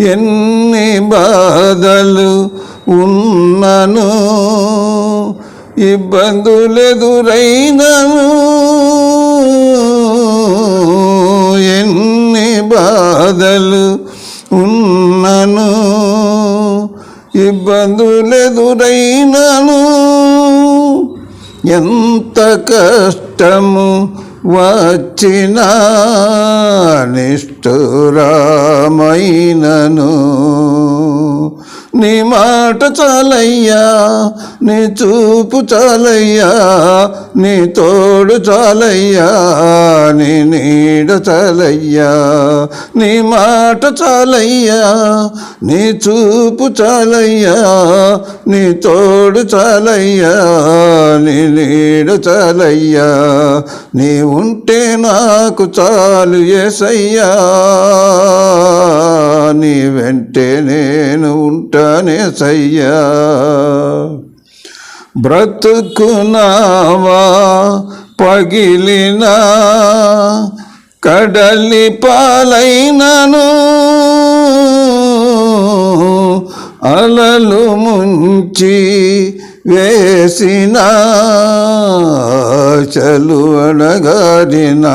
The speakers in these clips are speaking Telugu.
ఎన్ని బాధలు ఉన్నను ఇబ్బందులెదురైనను. ఎన్ని బాధలు ఉన్నను ఇబ్బందులెదురైనను. ఎంత కష్టము వచ్చినా నిష్ఠురమైనను. నీ మాట చాలయ్యా నీ చూపు చాలయ్యా నీ తోడు చాలయ్యా నీ నీడ చాలయ్యా నీ మాట చాలయ్యా నీ చూపు చాలయ్యా నీ తోడు చాలయ్యా నీ నీడ చాలయ్యా నీ ఉంటే నాకు చాలు ఏసయ్యా నీ వెంటే నేను ఉంటానే సయ్యా బ్రతుకునావా పగిలినా కడలి పాలైనను అలలు ముంచి వేసిన చలు అడగారినా.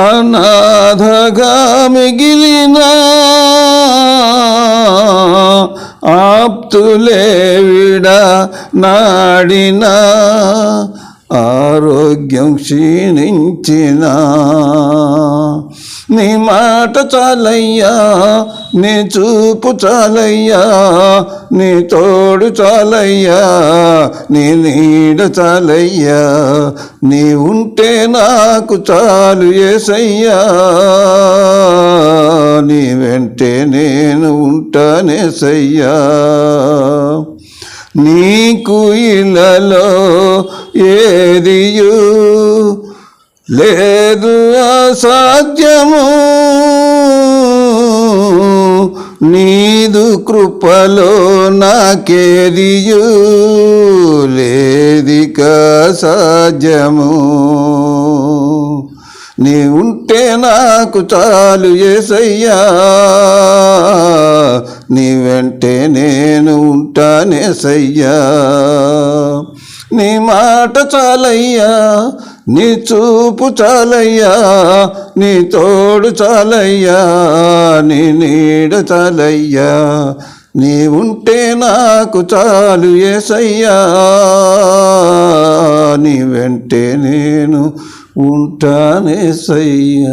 अनाधगाम गिरिना आप तुले विड़ा नाड़िना ఆరోగ్యం క్షీణించిన. నీ మాట చాలయ్యా నీ చూపు చాలయ్యా నీ తోడు చాలయ్యా నీ నీడ చాలయ్యా నీ ఉంటే నాకు చాలు ఏసయ్యా. నీ వెంటే నేను ఉంటానే సయ్యా నీకు ఇళ్ళలో ఏ లేదు అసాధ్యము. నీదు కృపలో నాకేదియు లేదిక సాధ్యము. నీ ఉంటే నాకు చాలు ఏసయ్యా. నీ వెంటే నేను ఉంటానే సయ్యా నీ మాట చాలయ్యా. నీ చూపు చాలయ్యా నీ తోడు చాలయ్యా నీ నీడ చాలయ్యా. నీ ఉంటే నాకు చాలు ఏసయ్యా నీ వెంటే నేను ఉంటానేసయ్యా.